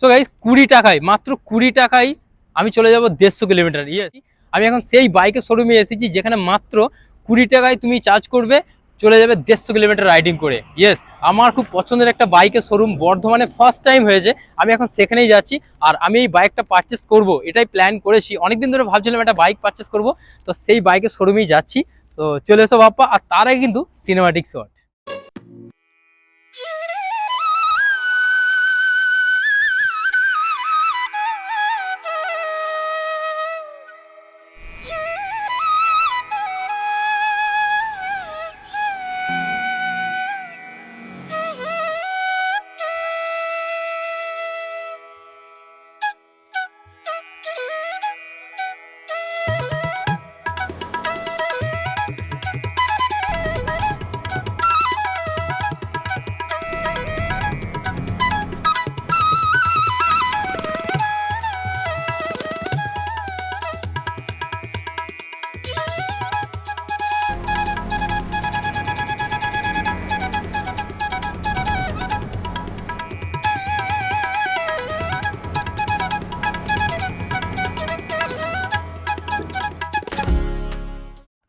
So guys কুড়ি টাকায়, মাত্র কুড়ি টাকায় আমি চলে যাব দেড়শো কিলোমিটার। ইয়েস আমি এখন সেই বাইকের শোরুমে এসেছি, যেখানে মাত্র কুড়ি টাকায় তুমি চার্জ করবে, চলে যাবে দেড়শো কিলোমিটার রাইডিং করে। ইয়েস আমার খুব পছন্দের একটা বাইকের শোরুম বর্ধমানে ফার্স্ট টাইম হয়েছে, আমি এখন সেখানেই যাচ্ছি, আর আমি এই বাইকটা পারচেস করব, এটাই প্ল্যান করেছি। অনেকদিন ধরে ভাবছিলাম একটা বাইক পারচেস করব, তো সেই বাইকের শোরুমেই যাচ্ছি। তো চলে এসো বাপ্পা, আর তার আগে কিন্তু সিনেমাটিক শট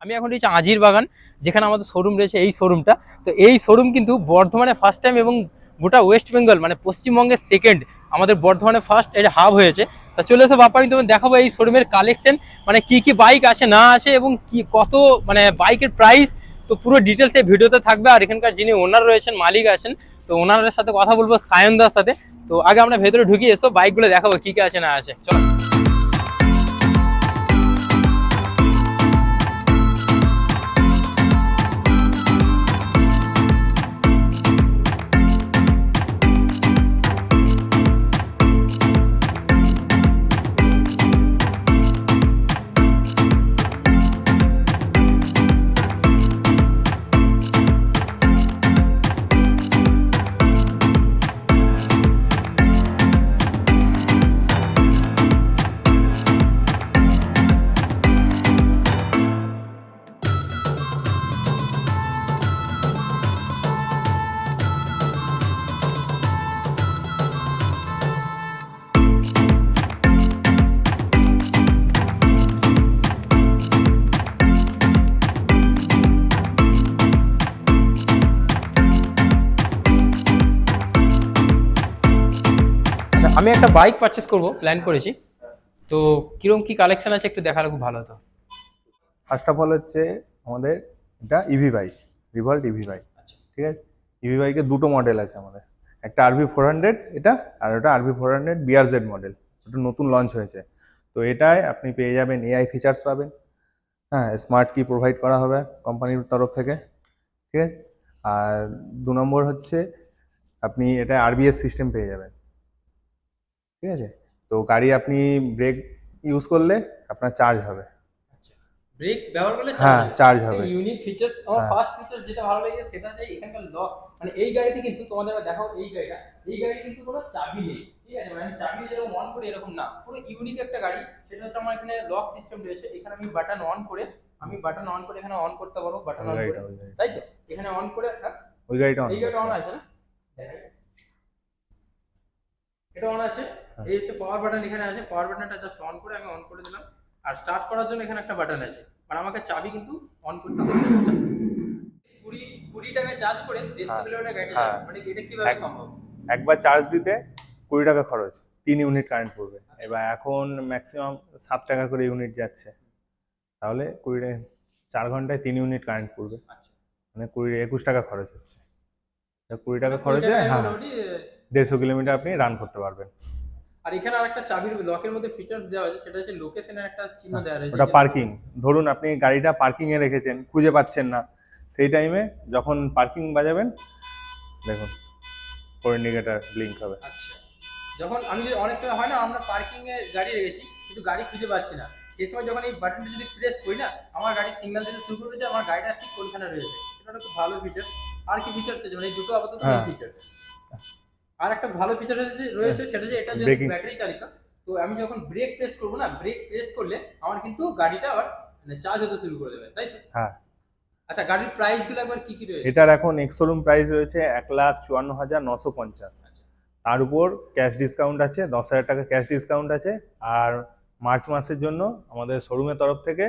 আমি এখন রয়েছি আজির বাগান, যেখানে আমাদের শোরুম রয়েছে এই শোরুমটা তো এই শোরুম কিন্তু বর্ধমানে ফার্স্ট টাইম এবং গোটা ওয়েস্ট বেঙ্গল মানে পশ্চিমবঙ্গের সেকেন্ড আমাদের বর্ধমানে ফার্স্ট এটা হাব হয়েছে। তা চলে এসো বাপ্পা, আমি তোমার দেখাবো এই শোরুমের কালেকশন মানে কি কি বাইক আছে না আছে এবং কি, কত মানে বাইকের প্রাইস তো পুরো ডিটেলস এই ভিডিওতে থাকবে। আর এখানকার যিনি ওনার রয়েছেন, মালিক আছেন, তো ওনারের সাথে কথা বলব সায়নদার সাথে। তো আগে আমরা ভেতরে ঢুকিয়ে এসো বাইকগুলো দেখাবো কি কি আছে না আছে চলো। আমি একটা বাইক পারচেস করব প্ল্যান করেছি। তো কীরকম কি কালেকশন আছে একটু দেখালে খুব ভালো হতো। ফার্স্ট অফ অল হচ্ছে আমাদের এটা EV bike Revolt EV bike ঠিক আছে? ইভি বাইকের দুটো মডেল আছে আমাদের। একটা আরভি ফোর হান্ড্রেড এটা আর ওটা RV four hundred BRZ model ওটা নতুন লঞ্চ হয়েছে। তো এটায় আপনি পেয়ে যাবেন এআই ফিচার্স পাবেন। হ্যাঁ স্মার্ট কি প্রোভাইড করা হবে কোম্পানির তরফ থেকে ঠিক আছে? আর দু নম্বর হচ্ছে আপনি এটা আরবিএস সিস্টেম পেয়ে যাবেন। ঠিক আছে? তো গাড়ি আপনি ব্রেক ইউজ করলে আপনার চার্জ হবে। ব্রেক ব্যবহার করলে হ্যাঁ চার্জ হবে। ইউনিক ফিচার্স আমার হ্যাঁ। ফার্স্ট ফিচার্স যেটা ভালো লেগেছে সেটা হচ্ছে এখানকার লক মানে এই গাড়িতে কিন্তু তোমাদের দেখাও এই গাড়িটা। এই গাড়িতে কিন্তু কোনো চাবি নেই ঠিক আছে? মানে চাবি যেরকম অন করি এরকম না। পুরো ইউনিক একটা গাড়ি। সেটা হচ্ছে আমার এখানে লক সিস্টেম রয়েছে। এখানে আমি বাটন অন করে আমি বাটন অন করে এখানে অন করতে পারব বাটন অন করে। তাই তো? এখানে অন করে হ্যাঁ, ওই গাড়িটা on এই গাড়িটা অন আছে না? এটা অন আছে। এই হচ্ছে পাওয়ার বাটন এখানে আছে। পাওয়ার বাটনটা জাস্ট অন করে আমি অন করে দিলাম। আর স্টার্ট করার জন্য এখানে একটা বাটন আছে। মানে আমাকে চাবি কিন্তু অন করতে হচ্ছে না। কুড়ি কুড়ি টাকায় চার্জ করে দেড়শো হ্যাঁ, কিলোমিটার গাড়ি হ্যাঁ। মানে এটা কীভাবে সম্ভব? একবার চার্জ দিতে কুড়ি টাকা খরচ। তিন ইউনিট কারেন্ট পড়বে। এবার এখন ম্যাক্সিমাম সাত টাকা করে ইউনিট যাচ্ছে। তাহলে কুড়ি টাকা চার ঘন্টায় তিন ইউনিট কারেন্ট পড়বে। আচ্ছা। মানে কুড়ি একুশ টাকা খরচ হচ্ছে। কুড়ি টাকা খরচে হ্যাঁ দেড়শো কিলোমিটার আপনি রান করতে পারবেন। আর এখানে আরেকটা চাবির লকের মধ্যে ফিচার্স দেওয়া আছে সেটা হচ্ছে লোকেশনের একটা চিহ্ন দেওয়া রয়েছে ওটা পার্কিং ধরুন আপনি গাড়িটা পার্কিং এ রেখেছেন খুঁজে পাচ্ছেন না। সেই টাইমে যখন পার্কিং বাজাবেন দেখুন ফোর ইন্ডিকেটার ব্লিঙ্ক হবে। আচ্ছা। যখন আমি যদি অনেক সময় হয় না আমরা পার্কিং এ গাড়ি রেখেছি কিন্তু গাড়ি খুঁজে পাচ্ছি না। সেই সময় যখন এই বাটনটা যদি প্রেস করি না আমার গাড়ি সিগন্যাল দিতে শুরু করবে যে আমার গাড়িটা ঠিক কোনখানে রয়েছে। এটা একটা খুব ভালো ফিচার্স আর কি ফিচার্স আছে? মানে এই দুটো আপাতত হ্যাঁ। ফিচার্স আর একটা ভালো ফিচার রয়েছে রয়েছে সেটা যে এটা যেহেতু ব্যাটারি চালিত তো আমি যখন ব্রেক প্রেস করব না ব্রেক প্রেস করলে আমার কিন্তু গাড়িটা আবার মানে চার্জ হতে শুরু করে দেবে তাই তো? হ্যাঁ। আচ্ছা গাড়ির প্রাইসগুলো একবার কি কি রয়েছে? এটার এখন এক্স শোরুম প্রাইস রয়েছে এক লাখ চুয়ান্ন হাজার নশো পঞ্চাশ। আচ্ছা। তার উপর ক্যাশ ডিসকাউন্ট আছে দশ হাজার টাকা ক্যাশ ডিসকাউন্ট আছে আর মার্চ মাসের জন্য আমাদের শোরুমের তরফ থেকে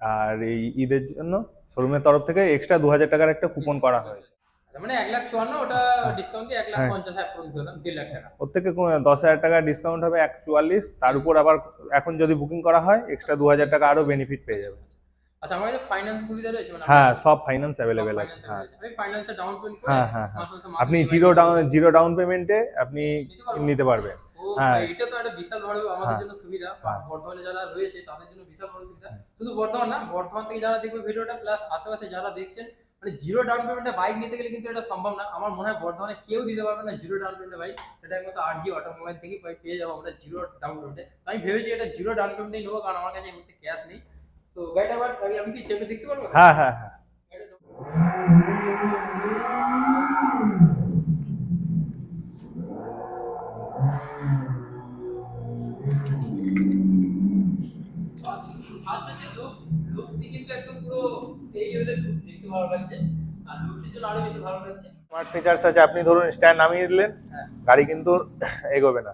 আর এই ঈদের জন্য শোরুমের তরফ থেকে এক্সট্রা দু হাজার টাকার একটা কুপন করা হয়েছে। মানে এক লাখ চুয়ান্ন ওটা ডিসকাউন্ট দিয়ে এক লাখ হ্যাঁ। পঞ্চাশ অ্যাপ্রোক্স ধরলাম দেড় লাখ টাকা। ওর থেকে দশ হাজার টাকা ডিসকাউন্ট হবে এক চুয়াল্লিশ তার উপর আবার এখন যদি বুকিং করা হয় এক্সট্রা দু হাজার টাকা আরও বেনিফিট পেয়ে যাবে। আচ্ছা আমার কাছে ফাইন্যান্স সুবিধা রয়েছে? মানে হ্যাঁ সব ফাইন্যান্স আছে finance হ্যাঁ। আমি ফাইন্যান্সে ডাউন পেমেন্ট করে হ্যাঁ, হ্যাঁ, হ্যাঁ। মাসে আপনি জিরো ডাউন জিরো ডাউন পেমেন্টে আপনি নিতে পারবেন। হ্যাঁ। এটা তো একটা বিশাল বড় আমাদের হ্যাঁ। জন্য সুবিধা হ্যাঁ। বর্ধমানে যারা রয়েছে তাদের জন্য বিশাল বড় সুবিধা। শুধু বর্ধমান না বর্ধমান থেকে যারা দেখবে ভিডিওটা প্লাস আশেপাশে যারা দেখছেন মানে জিরো ডাউন পেমেন্টে বাইক নিতে গেলে কিন্তু এটা সম্ভব না। আমার মনে হয় বর্তমানে কেউ দিতে পারবে না জিরো ডাউন পেমেন্টে বাইক সেটা একমাত্র আর জি অটোমোবাইল থেকেই পেয়ে যাব আমরা জিরো ডাউন পেমেন্টে আমি ভেবেছি এটা জিরো ডাউন পেমেন্টেই নেব কারণ আমার কাছে এই মুহূর্তে ক্যাশ নেই। তো গাড়িটা আবার আমি কি চেপে দেখতে পারব? হ্যাঁ হ্যাঁ হ্যাঁ। লুকস লুকসই কিন্তু একদম পুরো সেই লেভেলের লুকস দেখতে ভালো লাগছে। আর লুকসের জন্য আরও বেশি ভালো লাগছে। স্মার্ট ফিচার্স আছে আপনি ধরুন স্ট্যান্ড নামিয়ে দিলেন হ্যাঁ। গাড়ি কিন্তু এগোবে না।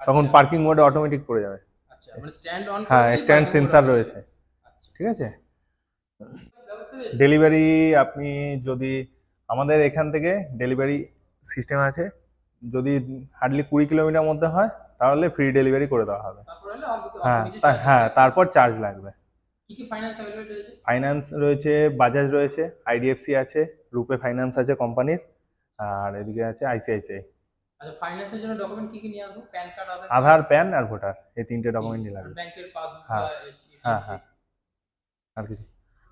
তখন আচ্ছা, পার্কিং মোডে অটোমেটিক পড়ে যাবে। আচ্ছা মানে স্ট্যান্ড অন হ্যাঁ স্ট্যান্ড সেন্সার রয়েছে। আচ্ছা। ঠিক আছে? ডেলিভারি আপনি যদি আমাদের এখান থেকে ডেলিভারি সিস্টেম আছে যদি হার্ডলি কুড়ি কিলোমিটার মধ্যে হয় তাহলে ফ্রি ডেলিভারি করে দেওয়া হবে। হ্যাঁ হ্যাঁ তারপর চার্জ লাগবে। কি কি ফাইন্যান্স রয়েছে? ফাইন্যান্স রয়েছে বাজাজ রয়েছে আইডিএফসি আছে রূপে ফাইন্যান্স আছে কোম্পানির আর এদিকে আছে আইসিআইসিআই আচ্ছা ফাইন্যান্সের জন্য ডকুমেন্ট কি কি নিয়ে আসব? প্যান কার্ড আধার প্যান আর ভোটার এই তিনটে ডকুমেন্টই লাগবে। ব্যাংকের পাসবুক হ্যাঁ, হ্যাঁ হ্যাঁ। আর কিছু?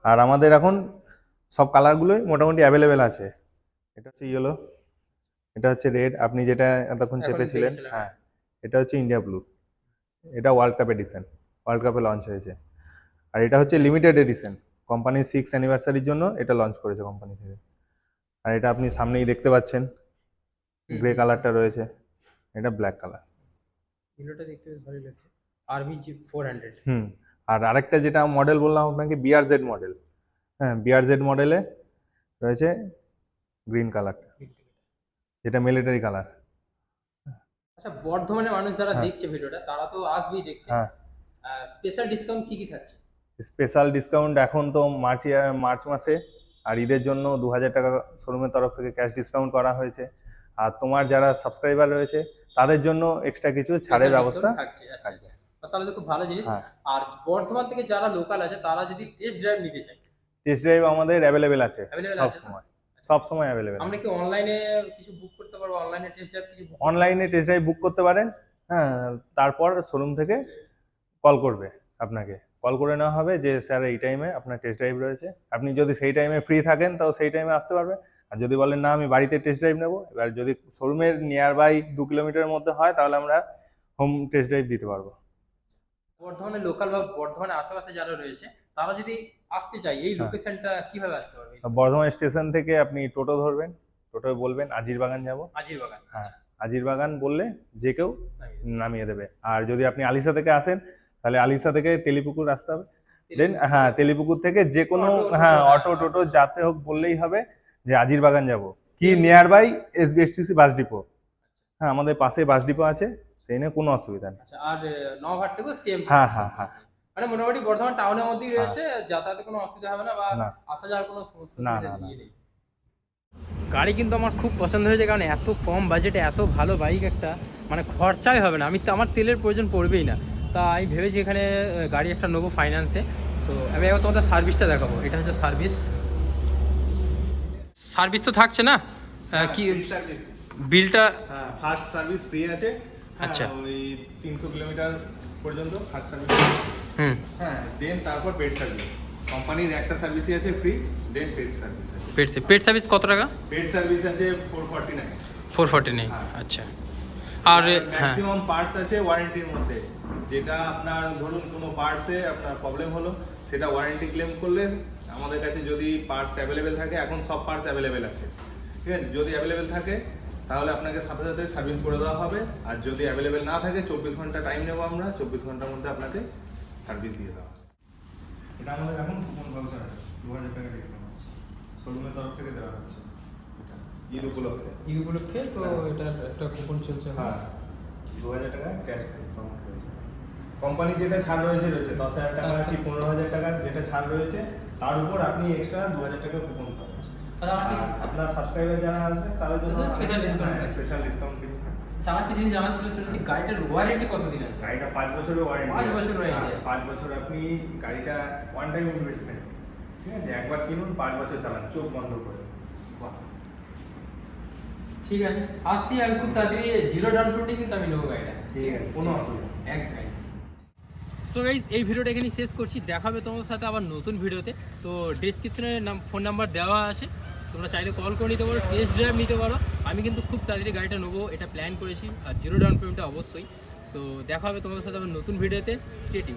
আর আমাদের এখন সব কালারগুলোই মোটামুটি অ্যাভেলেবেল আছে। এটা হচ্ছে ইয়েলো এটা হচ্ছে রেড আপনি যেটা এতক্ষণ চেপেছিলেন হ্যাঁ এটা হচ্ছে ইন্ডিয়া ব্লু এটা ওয়ার্ল্ড কাপ এডিশন ওয়ার্ল্ড কাপে লঞ্চ হয়েছে। আর এটা হচ্ছে লিমিটেড এডিশন কোম্পানির সিক্স অ্যানিভার্সারির জন্য এটা লঞ্চ করেছে কোম্পানি থেকে। আর এটা আপনি সামনেই দেখতে পাচ্ছেন। গ্রে কালারটা রয়েছে। এটা ব্ল্যাক কালার ভিডিওটা দেখতে বেশ ভালোই লাগছে। আরবি জি ফোর হান্ড্রেড হুম। আর আরেকটা যেটা মডেল বললাম আপনাকে বিআর জেড মডেল হ্যাঁ বিআর জেড মডেলে রয়েছে গ্রিন কালারটা যেটা মিলিটারি কালার আচ্ছা বর্ধমানের মানুষ যারা হ্যাঁ। দেখছে ভিডিওটা তারা তো আসবেই দেখতে। হ্যাঁ। স্পেশাল ডিসকাউন্ট কি কি থাকছে? স্পেশাল ডিসকাউন্ট এখন তো মার্চ মার্চ মাসে আর ঈদের জন্য দু হাজার টাকা শোরুমের তরফ থেকে ক্যাশ ডিসকাউন্ট করা হয়েছে। আর তোমার যারা সাবস্ক্রাইবার রয়েছে তাদের জন্য এক্সট্রা কিছু ছাড়ের ব্যবস্থা থাকছে আচ্ছা। আচ্ছা। তাহলে তো খুব ভালো জিনিস। হ্যাঁ। আর বর্ধমান থেকে যারা লোকাল আছে তারা যদি টেস্ট ড্রাইভ নিতে চায়। টেস্ট ড্রাইভ আমাদের অ্যাভেলেবেল আছে সব সময়। সব সময় অ্যাভেলেবেল আমরা কি অনলাইনে কিছু বুক করতে পারব? অনলাইনে টেস্ট ড্রাইভ কিছু অনলাইনে টেস্ট ড্রাইভ বুক করতে পারেন হ্যাঁ তারপর শোরুম থেকে কল করবে আপনাকে। কল করে নেওয়া হবে যে স্যার এই টাইমে আপনার টেস্ট ড্রাইভ রয়েছে। আপনি যদি সেই টাইমে ফ্রি থাকেন তাও সেই টাইমে আসতে পারবে আর যদি বলেন না আমি বাড়িতে টেস্ট ড্রাইভ নেব। এবার যদি শোরুমের নিয়ার বাই দু কিলোমিটারের মধ্যে হয় তাহলে আমরা হোম টেস্ট ড্রাইভ দিতে পারব। বর্ধমানের লোকাল বা বর্ধমানের আশেপাশে যারা রয়েছে তারা যদি আসতে চায় এই হ্যাঁ। লোকেশনটা কীভাবে আসতে পারবে? বর্ধমান স্টেশন থেকে আপনি টোটো ধরবেন। টোটোয় বলবেন আজির বাগান যাব। আজির বাগান হ্যাঁ আজির বাগান বললে যে কেউ নামিয়ে নামিয়ে দেবে। আর যদি আপনি আলিশা থেকে আসেন তাহলে আলিশা থেকে তেলিপুকুর আসতে হবে। দেন হ্যাঁ তেলিপুকুর থেকে যে কোনো হ্যাঁ হ্যাঁ, অটো টোটো যাতে হোক বললেই হবে যে আজির বাগান যাব। কি. Near by SBSTC bus depot হ্যাঁ আমাদের পাশে বাস ডিপো আছে সেই নিয়ে কোনো অসুবিধা নেই। আচ্ছা আর নভার থেকেও সেম হ্যাঁ, হ্যাঁ, হ্যাঁ। মানে মোটামুটি বর্ধমান টাউনের মধ্যেই রয়েছে যাতায়াতে কোনো অসুবিধা হবে না বা না। আসা যাওয়ার কোনো সমস্যা না, না, না। নেই। গাড়ি কিন্তু আমার খুব পছন্দ হয়েছে কারণ এত কম বাজেটে এত ভালো বাইক একটা মানে খরচাই হবে না। আমি তো আমার তেলের প্রয়োজন পড়বেই না। তা আমি ভেবেছি এখানে গাড়ি একটা নেব ফাইন্যান্সে সো আমি এবার তোমাদের সার্ভিসটা দেখাবো। এটা হচ্ছে সার্ভিস সার্ভিস তো থাকছে না? কি বিলটা হ্যাঁ ফার্স্ট সার্ভিস ফ্রি আছে। হ্যাঁ, আচ্ছা। ওই তিনশো কিলোমিটার পর্যন্ত ফার্স্ট সার্ভিস হুম। হ্যাঁ দেন তারপর পেড সার্ভিস কোম্পানির একটা সার্ভিসই আছে free then paid service paid paid service কত টাকা? পেড সার্ভিস আছে four forty nine four forty নেই হ্যাঁ। আচ্ছা। আর ম্যাক্সিমাম পার্টস আছে ওয়ারেন্টির মধ্যে। যেটা আপনার ধরুন কোনো পার্টসে আপনার প্রবলেম হলো সেটা ওয়ারেন্টি ক্লেম করলে আমাদের কাছে যদি পার্টস অ্যাভেলেবেল থাকে এখন সব পার্টস অ্যাভেলেবেল আছে। ঠিক আছে? যদি অ্যাভেলেবেল থাকে তাহলে আপনাকে সাথে সাথে সার্ভিস করে দেওয়া হবে। আর যদি অ্যাভেলেবেল না থাকে চব্বিশ ঘণ্টা টাইম নেব আমরা। চব্বিশ ঘণ্টার মধ্যে আপনাকে সার্ভিস দিয়ে দেওয়া হবে। এটা আমাদের এখন কুপন ভাউচার আছে। দু হাজার টাকা ডিসকাউন্ট আছে শোরুমের তরফ থেকে দেওয়া হচ্ছে। ঈদ উপলক্ষে ঈদ উপলক্ষে তো হ্যাঁ। এটার একটা কুপন চলছে হ্যাঁ দু হাজার টাকা ক্যাশ ডিসকাউন্ট রয়েছে কোম্পানি যেটা ছাড় রয়েছে রয়েছে দশ হাজার টাকা আচ্ছা। কি পনেরো হাজার টাকা যেটা ছাড় রয়েছে তার উপর আপনি এক্সট্রা দু হাজার টাকা কুপন পাবেন আপনার সাবস্ক্রাইবার যারা আসবে তাদের জন্য। স্পেশাল ডিসকাউন্ট কিন্তু থাকবে আমার কিছু জিনিস জানার ছিল সেটা হচ্ছে গাড়িটার ওয়ারেন্টি কতদিন আছে গাড়িটা পাঁচ বছরের ওয়ারেন্টি পাঁচ বছর আছে। পাঁচ বছর আপনি গাড়িটা ওয়ান টাইম ইনভেস্টমেন্ট ঠিক আছে একবার কিনুন পাঁচ বছর চালান চোখ বন্ধ করে। ঠিক আছে। আসছি আমি খুব তাড়াতাড়ি জিরো ডাউন পেমেন্টে কিন্তু আমি নেব গাড়িটা। ঠিক আছে, কোনো অসুবিধা। একদম সো গাইজ এই ভিডিওটা এখানে শেষ করছি। দেখা হবে তোমাদের সাথে আবার নতুন ভিডিওতে। তো ডিসক্রিপশনে ফোন নাম্বার দেওয়া আছে। তোমরা চাইলে কল করে নিতে পারো টেস্ট ড্রাইভ নিতে পারো। আমি কিন্তু খুব তাড়াতাড়ি গাড়িটা নেব এটা প্ল্যান করেছি। আর জিরো ডাউন পেমেন্টে অবশ্যই। সো দেখা হবে তোমাদের সাথে আবার নতুন ভিডিওতে। স্টেটিং